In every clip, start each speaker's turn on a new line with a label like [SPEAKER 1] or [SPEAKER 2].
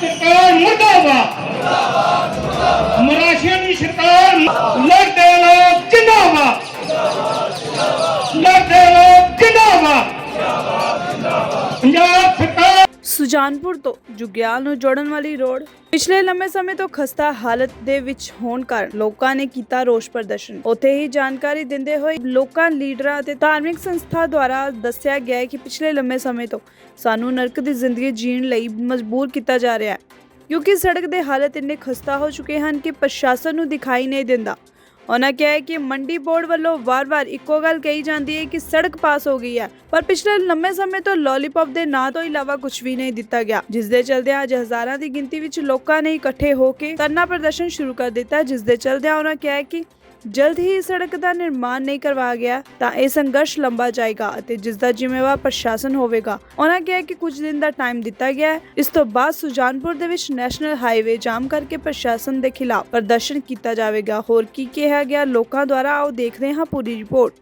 [SPEAKER 1] ਸਰਕਾਰ ਮੁਰਦਾਬਾਦ ਮਰਾਸ਼ੀਆਂ ਦੀ ਸਰਕਾਰ ਲੜਦੇ ਲੋਕ ਜਿੰਦਾਬਾਦ। ਲੜਦੇ ਲੋਕ ਜਿੰਦਾਬਾਦ। ਪੰਜਾਬ ਸਰਕਾਰ
[SPEAKER 2] ਸੁਜਾਨਪੁਰ ਤੋਂ ਜੁਗਿਆਲ ਨੂੰ ਜੋੜਨ ਵਾਲੀ ਰੋਡ ਪਿਛਲੇ ਲੰਮੇ ਸਮੇਂ ਤੋਂ ਖਸਤਾ ਹਾਲਤ ਦੇ ਵਿੱਚ ਹੋਣ ਕਾਰਨ ਲੋਕਾਂ ਨੇ ਕੀਤਾ ਰੋਸ ਪ੍ਰਦਰਸ਼ਨ। ਉੱਥੇ ਹੀ ਜਾਣਕਾਰੀ ਦਿੰਦੇ ਹੋਏ ਲੋਕਾਂ ਲੀਡਰਾਂ ਅਤੇ ਧਾਰਮਿਕ ਸੰਸਥਾ ਦੁਆਰਾ ਦੱਸਿਆ ਗਿਆ ਹੈ ਕਿ ਪਿਛਲੇ ਲੰਮੇ ਸਮੇਂ ਤੋਂ ਸਾਨੂੰ ਨਰਕ ਦੀ ਜ਼ਿੰਦਗੀ ਜੀਣ ਲਈ ਮਜਬੂਰ ਕੀਤਾ ਜਾ ਰਿਹਾ ਹੈ। ਕਿਉਂਕਿ ਸੜਕ ਦੇ ਹਾਲਤ ਇੰਨੇ ਖਸਤਾ ਹੋ ਚੁੱਕੇ ਹਨ ਕਿ ਪ੍ਰਸ਼ਾਸਨ ਨੂੰ ਦਿਖਾਈ ਨਹੀਂ ਦਿੰਦਾ। ਉਹਨਾਂ ਕਿਹਾ ਕਿ ਮੰਡੀ ਬੋਰਡ ਵੱਲੋਂ ਵਾਰ-ਵਾਰ ਇੱਕੋ ਗੱਲ ਕਹੀ ਜਾਂਦੀ ਹੈ ਕਿ ਸੜਕ ਪਾਸ ਹੋ ਗਈ ਹੈ, ਪਰ ਪਿਛਲੇ ਲੰਮੇ ਸਮੇਂ ਤੋਂ ਲੋਲੀਪੌਪ ਦੇ ਨਾਂ ਤੋਂ ਇਲਾਵਾ ਕੁਝ ਵੀ ਨਹੀਂ ਦਿੱਤਾ ਗਿਆ ਜਿਸ ਦੇ ਚਲਦਿਆਂ ਅੱਜ ਹਜ਼ਾਰਾਂ ਦੀ ਗਿਣਤੀ ਵਿੱਚ ਲੋਕਾਂ ਨੇ ਇਕੱਠੇ ਹੋ ਕੇ ਧਰਨਾ ਪ੍ਰਦਰਸ਼ਨ ਸ਼ੁਰੂ ਕਰ ਦਿੱਤਾ ਜਿਸ ਦੇ ਚਲਦਿਆਂ ਉਹਨਾਂ ਕਿਹਾ ਕਿ ਜਲਦ ਹੀ ਇਸ ਸੜਕ ਦਾ ਨਿਰਮਾਣ ਨਹੀਂ ਕਰਵਾਇਆ ਗਿਆ ਤਾਂ ਇਹ ਸੰਘਰਸ਼ ਲੰਬਾ ਜਾਏਗਾ ਅਤੇ ਜਿਸ ਦਾ ਜ਼ਿੰਮੇਵਾਰ ਪ੍ਰਸ਼ਾਸਨ ਹੋਵੇਗਾ। ਉਹਨਾਂ ਕਿਹਾ ਕਿ ਕੁਝ ਦਿਨ ਦਾ ਟਾਈਮ ਦਿੱਤਾ ਗਿਆ ਹੈ। ਇਸ ਤੋਂ ਬਾਅਦ ਸੁਜਾਨਪੁਰ ਦੇ ਵਿੱਚ ਨੈਸ਼ਨਲ ਹਾਈਵੇ ਜਾਮ ਕਰਕੇ ਪ੍ਰਸ਼ਾਸਨ ਦੇ ਖਿਲਾਫ ਪ੍ਰਦਰਸ਼ਨ ਕੀਤਾ ਜਾਵੇਗਾ। ਹੋਰ ਕੀ ਕਿਹਾ ਗਿਆ ਲੋਕਾਂ ਦੁਆਰਾ ਆਓ ਦੇਖਦੇ ਹਾਂ ਪੂਰੀ report.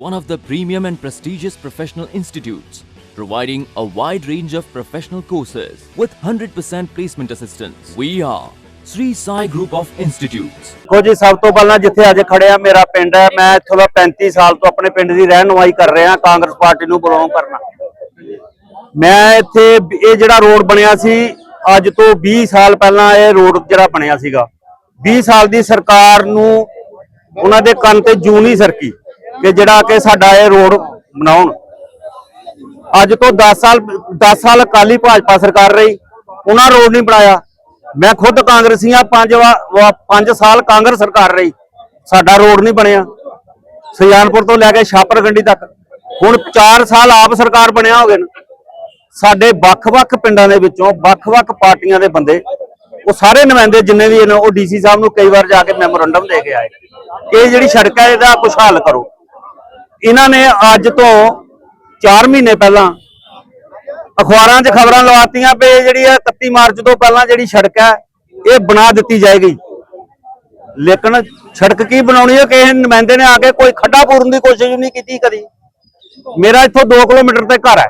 [SPEAKER 3] One of the premium and prestigious professional institutes, providing a wide range of professional courses with 100% placement assistance. We are Sri Sai Group of Institutes.
[SPEAKER 4] ਦੇਖੋ ਜੀ, ਸਭ ਤੋਂ ਪਹਿਲਾਂ ਜਿੱਥੇ ਅੱਜ ਖੜਿਆ ਮੇਰਾ ਪਿੰਡ ਹੈ। ਮੈਂ ਇੱਥੋਂ ਦਾ 35 ਸਾਲ ਤੋਂ ਆਪਣੇ ਪਿੰਡ ਦੀ ਰਹਿਨੁਮਾਈ ਕਰ ਰਿਹਾ, ਕਾਂਗਰਸ ਪਾਰਟੀ ਨੂੰ ਬਿਲੋਂਗ ਕਰਨਾ। ਮੈਂ ਇੱਥੇ ਇਹ ਜਿਹੜਾ ਰੋਡ ਬਣਿਆ ਸੀ, ਅੱਜ ਤੋਂ 20 ਸਾਲ ਪਹਿਲਾਂ ਇਹ ਰੋਡ ਜਿਹੜਾ ਬਣਿਆ ਸੀਗਾ। 20 ਸਾਲ ਦੀ ਸਰਕਾਰ ਨੂੰ ਉਹਨਾਂ ਦੇ ਕੰਨ ਤੇ ਜੂ ਨਹੀਂ ਸਰਕੀ ਕਿ ਜਿਹੜਾ ਕਿ ਸਾਡਾ ਇਹ ਰੋਡ ਬਣਾਉਣ। ਅੱਜ ਤੋਂ 10 ਸਾਲ 10 ਸਾਲ ਅਕਾਲੀ ਭਾਜਪਾ ਸਰਕਾਰ ਰਹੀ, ਉਹਨਾਂ ਰੋਡ ਨਹੀਂ ਬਣਾਇਆ। ਮੈਂ ਖੁਦ ਕਾਂਗਰਸੀਆਂ 5 5 ਸਾਲ ਕਾਂਗਰਸ ਸਰਕਾਰ ਰਹੀ। ਸਾਡਾ ਰੋਡ ਨਹੀਂ ਬਣਿਆ। ਸੁਜਾਨਪੁਰ ਤੋਂ ਲੈ ਕੇ ਛਾਪਰਗੰਡੀ ਤੱਕ। ਹੁਣ 4 ਸਾਲ ਆਪ ਸਰਕਾਰ ਬਣਿਆ ਹੋ ਗਏ ਨੇ। ਸਾਡੇ ਵੱਖ-ਵੱਖ ਪਿੰਡਾਂ ਦੇ ਵਿੱਚੋਂ ਵੱਖ-ਵੱਖ ਪਾਰਟੀਆਂ ਦੇ ਬੰਦੇ, ਉਹ ਸਾਰੇ ਨੁਮਾਇੰਦੇ ਜਿੰਨੇ ਵੀ ਨੇ, ਉਹ ਡੀਸੀ ਸਾਹਿਬ ਨੂੰ ਕਈ ਵਾਰ ਜਾ ਕੇ ਮੈਮੋਰੰਡਮ ਦੇ ਕੇ ਆਏ। ਕਿ ਇਹ ਜਿਹੜੀ ਸੜਕ ਹੈ, ਇਹਦਾ ਕੁਛ ਹੱਲ ਕਰੋ। ਇਹਨਾਂ ਨੇ ਅੱਜ ਤੋਂ 4 ਮਹੀਨੇ ਪਹਿਲਾਂ ਅਖਬਾਰਾਂ 'ਚ ਖਬਰਾਂ ਲਵਾਤੀਆਂ ਪਏ ਜਿਹੜੀ ਹੈ 31 ਮਾਰਚ ਤੋਂ ਪਹਿਲਾਂ ਜਿਹੜੀ ਸੜਕ ਹੈ ਇਹ ਬਣਾ ਦਿੱਤੀ ਜਾਏਗੀ। ਲੇਕਿਨ ਸੜਕ ਕੀ ਬਣਾਉਣੀ ਹੈ ਕਿਸੇ ਨੁਮਾਇੰਦੇ ਨੇ ਆ ਕੇ ਕੋਈ ਖੱਡਾ ਪੂਰਨ ਦੀ ਕੋਸ਼ਿਸ਼ ਨਹੀਂ ਕੀਤੀ ਕਦੀ। ਮੇਰਾ ਇੱਥੋਂ 2 ਕਿਲੋਮੀਟਰ ਤੇ ਘਰ ਹੈ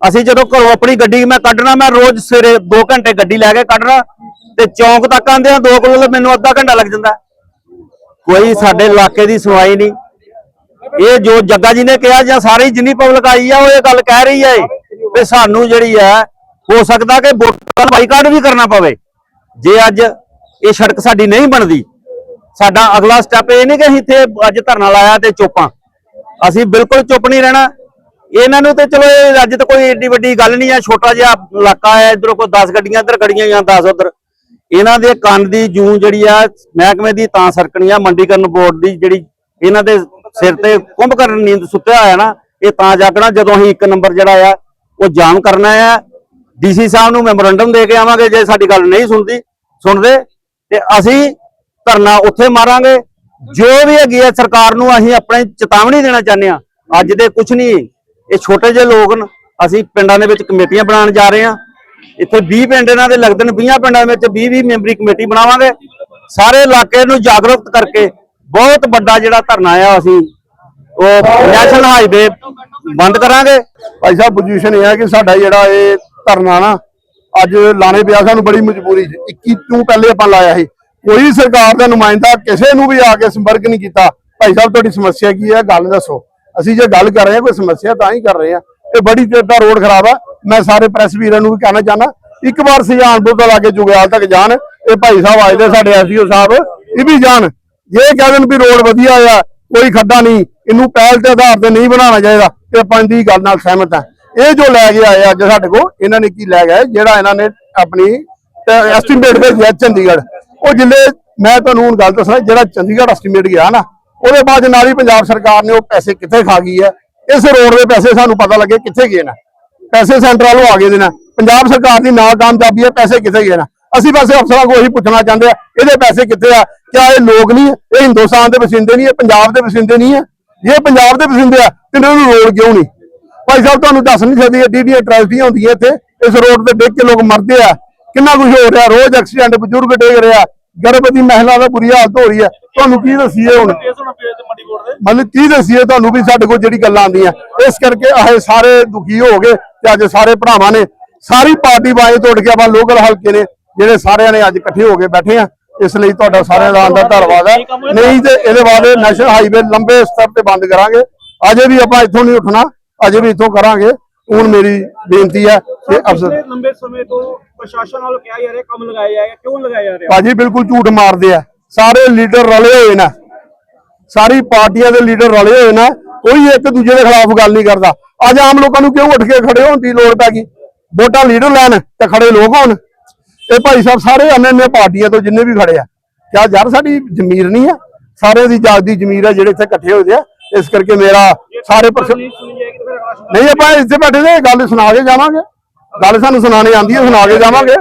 [SPEAKER 4] ਅਸੀਂ ਜਦੋਂ ਘਰੋਂ ਆਪਣੀ ਗੱਡੀ ਮੈਂ ਕੱਢਣਾ, ਮੈਂ ਰੋਜ਼ ਸਵੇਰੇ 2 ਘੰਟੇ ਗੱਡੀ ਲੈ ਕੇ ਕੱਢਣਾ ਤੇ ਚੌਂਕ ਤੱਕ ਆਂਦੇ ਆ 2 ਕਿਲੋਮੀਟਰ ਮੈਨੂੰ ਅੱਧਾ ਘੰਟਾ ਲੱਗ ਜਾਂਦਾ। ਕੋਈ ਸਾਡੇ ਇਲਾਕੇ ਦੀ ਸੁਣਵਾਈ ਨਹੀਂ। ਇਹ ਜੋ ਜੱਗਾ ਜੀ ਨੇ ਕਿਹਾ ਜਾਂ ਸਾਰੀ ਜਿੰਨੀ ਪਬਲਿਕ ਆਈ ਆ, ਉਹ ਇਹ ਗੱਲ ਕਹਿ ਰਹੀ ਹੈ ਵੀ ਸਾਨੂੰ ਜਿਹੜੀ ਹੈ ਹੋ ਸਕਦਾ ਕਿ ਵੋਟਾਂ ਬਾਈਕਾਟ ਵੀ ਕਰਨਾ ਪਵੇ। ਜੇ ਅੱਜ ਇਹ ਸੜਕ ਸਾਡੀ ਨਹੀਂ ਬਣਦੀ, ਸਾਡਾ ਅਗਲਾ ਸਟੈਪ ਇਹ ਨਹੀਂ ਕਿ ਅਸੀਂ ਇੱਥੇ ਅੱਜ ਧਰਨਾ ਲਾਇਆ ਤੇ ਚੁੱਪਾਂ। ਅਸੀਂ ਬਿਲਕੁਲ ਚੁੱਪ ਨਹੀਂ ਰਹਿਣਾ। ਇਹਨਾਂ ਨੂੰ ਤੇ ਚਲੋ ਅੱਜ ਤਾਂ ਕੋਈ ਏਡੀ ਵੱਡੀ ਗੱਲ ਨਹੀਂ ਹੈ ਛੋਟਾ ਜਿਹਾ ਇਲਾਕਾ ਹੈ ਇਧਰੋਂ ਕੋਈ 10 ਗੱਡੀਆਂ, ਇੱਧਰ ਖੜੀਆਂ ਜਾਂ 10 ਉਧਰ। ਇਹਨਾਂ ਦੇ ਕੰਨ ਦੀ ਜੂੰ ਜਿਹੜੀ ਆ, ਮਹਿਕਮੇ ਦੀ ਤਾਂ ਸਰਕਣੀ ਆ, ਮੰਡੀਕਰਨ ਬੋਰਡ ਦੀ ਜਿਹੜੀ ਇਹਨਾਂ ਦੇ ਸਿਰ ਤੇ ਕੁੰਭਕਰਨ ਨੀਂਦ ਸੁੱਤਿਆ ਹੋਇਆ ਨਾ, ਇਹ ਤਾਂ ਜਾਗਣਾ ਜਦੋਂ ਅਸੀਂ ਇੱਕ ਨੰਬਰ ਜਿਹੜਾ ਆ ਉਹ ਜਾਮ ਕਰਨਾ ਆ ਡੀਸੀ ਸਾਹਿਬ ਨੂੰ ਮੈਮੋਰੰਡਮ ਦੇ ਕੇ ਆਵਾਂਗੇ ਜੇ ਸਾਡੀ ਗੱਲ ਨਹੀਂ ਸੁਣਦੀ, ਸੁਣਦੇ। ਤੇ ਅਸੀਂ ਧਰਨਾ ਉੱਥੇ ਮਾਰਾਂਗੇ। ਜੋ ਵੀ ਹੈਗੀ ਹੈ ਸਰਕਾਰ ਨੂੰ ਅਸੀਂ ਆਪਣੇ ਚੇਤਾਵਨੀ ਦੇਣਾ ਚਾਹੁੰਦੇ ਆ ਅੱਜ ਦੇ ਕੁਝ ਨਹੀਂ, ਇਹ ਛੋਟੇ ਜਿਹੇ ਲੋਕ ਨੇ। ਅਸੀਂ ਪਿੰਡਾਂ ਦੇ ਵਿੱਚ ਕਮੇਟੀਆਂ ਬਣਾਉਣ ਜਾ ਰਹੇ ਆ ਇੱਥੇ 20 ਪਿੰਡ ਇਹਨਾਂ ਦੇ, ਲੱਗਦੇ ਨੇ 20 ਪਿੰਡਾਂ ਵਿੱਚ 20 20 ਮੈਂਬਰੀ ਕਮੇਟੀ ਬਣਾਵਾਂਗੇ। ਸਾਰੇ ਇਲਾਕੇ ਨੂੰ ਜਾਗਰੂਕ ਕਰਕੇ ਬਹੁਤ ਵੱਡਾ ਜਿਹੜਾ ਧਰਨਾ ਆ, ਅਸੀਂ ਉਹ ਨੈਸ਼ਨਲ ਹਾਈਵੇ ਬੰਦ ਕਰਾਂਗੇ?
[SPEAKER 5] ਭਾਈ ਸਾਹਿਬ ਪੋਜੀਸ਼ਨ ਇਹ ਹੈ ਕਿ ਸਾਡਾ ਜਿਹੜਾ ਇਹ ਧਰਨਾ ਨਾ, ਅੱਜ ਲਾਣੇ ਪਿਆ ਸਾਨੂੰ ਬੜੀ ਮਜਬੂਰੀ 'ਚ 21 ਤੋਂ ਪਹਿਲੇ ਆਪਾਂ ਲਾਇਆ ਸੀ। ਕੋਈ ਸਰਕਾਰ ਦਾ ਨੁਮਾਇੰਦਾ ਕਿਸੇ ਨੂੰ ਵੀ ਆ ਕੇ ਸੰਪਰਕ ਨਹੀਂ ਕੀਤਾ। ਭਾਈ ਸਾਹਿਬ, ਤੁਹਾਡੀ ਸਮੱਸਿਆ ਕੀ ਹੈ? ਗੱਲ ਦੱਸੋ। ਅਸੀਂ ਜੇ ਗੱਲ ਕਰ ਰਹੇ ਹਾਂ, ਕੋਈ ਸਮੱਸਿਆ ਤਾਂ ਹੀ ਕਰ ਰਹੇ ਹਾਂ। ਇਹ ਬੜੀ ਦੇਰ ਦਾ ਰੋਡ ਖਰਾਬ ਆ। ਮੈਂ ਸਾਰੇ ਪ੍ਰੈਸ ਵੀਰਾਂ ਨੂੰ ਵੀ ਕਹਿਣਾ ਚਾਹਨਾ ਇੱਕ ਵਾਰ ਸੁਜਾਨਪੁਰ ਤੋਂ ਲਾ ਕੇ ਜੁਗਿਆਲ ਤੱਕ ਜਾਣ। ਇਹ ਭਾਈ ਸਾਹਿਬ ਆਏ ਦੇ ਸਾਡੇ ਐਸਡੀਓ ਸਾਹਿਬ। ਇਹ ਵੀ ਜਾਣ। ਜੇ ਕਹਿ ਦੇਣ ਵੀ ਰੋਡ ਵਧੀਆ ਆ, ਕੋਈ ਖੱਡਾ ਨਹੀਂ। ਇਹਨੂੰ ਪਹਿਲ ਦੇ ਆਧਾਰ ਤੇ ਨਹੀਂ ਬਣਾਉਣਾ ਚਾਹੀਦਾ ਤੇ ਆਪਾਂ ਇਹਦੀ ਗੱਲ ਨਾਲ ਸਹਿਮਤ ਹਾਂ ਇਹ ਜੋ ਲੈ ਕੇ ਆਏ ਅੱਜ ਸਾਡੇ ਕੋਲ, ਇਹਨਾਂ ਨੇ ਕੀ ਲੈ ਗਏ ਜਿਹੜਾ ਇਹਨਾਂ ਨੇ ਆਪਣੀ ਐਸਟੀਮੇਟ ਭੇਜਿਆ ਚੰਡੀਗੜ੍ਹ। ਉਹ ਜਿੱਲੇ ਮੈਂ ਤੁਹਾਨੂੰ ਹੁਣ ਗੱਲ ਦੱਸਣਾ, ਜਿਹੜਾ ਚੰਡੀਗੜ੍ਹ ਐਸਟੀਮੇਟ ਗਿਆ ਨਾ, ਉਹਦੇ ਬਾਅਦ ਨਾਲ ਹੀ ਪੰਜਾਬ ਸਰਕਾਰ ਨੇ ਉਹ ਪੈਸੇ ਕਿੱਥੇ ਖਾ ਗਈ ਹੈ ਇਸ ਰੋਡ ਦੇ ਪੈਸੇ ਸਾਨੂੰ ਪਤਾ ਲੱਗੇ ਕਿੱਥੇ ਗਏ ਨੇ। ਪੈਸੇ ਸੈਂਟਰ ਸੈਂਟਰਲ ਆ ਗਏ ਨੇ ਨਾ। ਪੰਜਾਬ ਸਰਕਾਰ ਦੀ ਨਾਕਾਮਯਾਬੀ ਹੈ ਪੈਸੇ ਕਿੱਥੇ ਗਏ ਨਾ? ਅਸੀਂ ਬਸ ਅਫਸਰਾਂ ਕੋਲ ਇਹੀ ਪੁੱਛਣਾ ਚਾਹੁੰਦੇ ਆ, ਇਹਦੇ ਪੈਸੇ ਕਿੱਥੇ ਆ? ਕਿਆ ਇਹ ਲੋਕ ਨਹੀਂ, ਇਹ ਹਿੰਦੁਸਤਾਨ ਦੇ ਵਸਿੰਦੇ ਨਹੀਂ, ਇਹ ਪੰਜਾਬ ਦੇ ਵਸਿੰਦੇ ਨਹੀਂ ਹੈ ਜੇ ਪੰਜਾਬ ਦੇ ਵਸਿੰਦੇ ਆ, ਤੇ ਇਹਨਾਂ ਨੂੰ ਰੋਡ ਕਿਉਂ ਨਹੀਂ? ਭਾਈ ਸਾਹਿਬ, ਤੁਹਾਨੂੰ ਦੱਸ ਨਹੀਂ ਸਕਦੀ ਏਡੀ ਏਡੀਆਂ ਟ੍ਰੈਜਡੀਆਂ ਹੁੰਦੀਆਂ ਇੱਥੇ। ਇਸ ਰੋਡ ਤੇ ਡਿੱਗ ਕੇ ਲੋਕ ਮਰਦੇ ਆ। ਕਿੰਨਾ ਕੁਝ ਹੋ ਰਿਹਾ? ਰੋਜ਼ ਐਕਸੀਡੈਂਟ ਬਜ਼ੁਰਗ ਡਿੱਗ ਰਿਹਾ ਗਰਭਵਤੀ ਮਹਿਲਾ ਦਾ ਬੁਰੀ ਹਾਲਤ ਹੋ ਰਹੀ ਹੈ ਤੁਹਾਨੂੰ ਕੀ ਦੱਸੀਏ ਹੁਣ? ਮਤਲਬ ਕੀ ਦੱਸੀਏ? ਤੁਹਾਨੂੰ ਵੀ ਸਾਡੇ ਕੋਲ ਜਿਹੜੀ ਗੱਲਾਂ ਆਉਂਦੀਆਂ। ਇਸ ਕਰਕੇ ਆਏ ਸਾਰੇ ਦੁਖੀ ਹੋ ਗਏ ਤੇ ਅੱਜ ਸਾਰੇ ਭਰਾਵਾਂ ਨੇ ਸਾਰੀ ਪਾਰਟੀ ਬਾਏ ਤੋੜ ਕੇ ਆਪਾਂ ਲੋਕਲ ਹਲਕੇ ਨੇ, ਜਿਹੜੇ ਸਾਰਿਆਂ ਨੇ ਅੱਜ ਇਕੱਠੇ ਹੋ ਕੇ ਬੈਠੇ ਆ। ਇਸ ਲਈ ਤੁਹਾਡਾ ਸਾਰਿਆਂ ਦਾ ਅੰਦਰ ਧੰਨਵਾਦ ਹੈ। ਨਹੀਂ ਤੇ ਇਹਦੇ ਬਾਅਦ ਨੈਸ਼ਨਲ ਹਾਈਵੇ ਲੰਬੇ ਸਤਰ ਤੇ ਬੰਦ ਕਰਾਂਗੇ। ਅਜੇ ਵੀ ਆਪਾਂ ਇੱਥੋਂ ਨਹੀਂ ਉੱਠਣਾ ਅਜੇ ਵੀ ਇੱਥੋਂ ਕਰਾਂਗੇ। ਹੁਣ ਮੇਰੀ ਬੇਨਤੀ ਹੈ ਕਿ ਅਫਸਰ
[SPEAKER 6] ਲੰਬੇ ਸਮੇਂ ਤੋਂ ਪ੍ਰਸ਼ਾਸਨ ਵੱਲੋਂ ਕਿਹਾ ਜਾ ਰਿਹਾ ਕੰਮ ਲਗਾਇਆ ਜਾਏਗਾ ਕਿਉਂ ਲਗਾਇਆ ਜਾ ਰਿਹਾ?
[SPEAKER 5] ਭਾਜੀ ਬਿਲਕੁਲ ਝੂਠ ਮਾਰਦੇ ਆ। ਸਾਰੇ ਲੀਡਰ ਰਲੇ ਹੋਏ ਨੇ। ਸਾਰੀ ਪਾਰਟੀਆਂ ਦੇ ਲੀਡਰ ਰਲੇ ਹੋਏ ਨੇ। ਕੋਈ ਇੱਕ ਦੂਜੇ ਦੇ ਖਿਲਾਫ ਗੱਲ ਨਹੀਂ ਕਰਦਾ। ਅੱਜ ਆਮ ਲੋਕਾਂ ਨੂੰ ਕਿਉਂ ਉੱਠ ਕੇ ਖੜੇ ਹੋਣ ਦੀ ਲੋੜ ਪੈ ਗਈ? ਵੋਟਾਂ ਲੀਡਰ ਲੈਣ ਤੇ ਖੜੇ ਲੋਕ ਹੋਣ। ਇਹ ਭਾਈ ਸਾਹਿਬ ਸਾਰੇ ਨੇ ਪਾਰਟੀਆਂ ਤੋਂ ਜਿੰਨੇ ਵੀ ਖੜੇ ਆ ਕਿਆ ਯਾਰ ਸਾਡੀ ਜ਼ਮੀਰ ਨਹੀਂ ਆ? ਸਾਰੇ ਦੀ ਜਾਗਦੀ ਜ਼ਮੀਰ ਆ ਜਿਹੜੇ ਇੱਥੇ ਇਕੱਠੇ ਹੋਏ ਆ। ਇਸ ਕਰਕੇ ਮੇਰਾ ਸਾਰੇ ਨਹੀਂ ਆਪਾਂ ਇੱਥੇ ਬੈਠੇ ਨੇ ਗੱਲ ਸੁਣਾ ਕੇ ਜਾਵਾਂਗੇ। ਗੱਲ ਸਾਨੂੰ ਸੁਣਾਣੀ ਆਂਦੀ ਹੈ ਸੁਣਾ ਕੇ ਜਾਵਾਂਗੇ।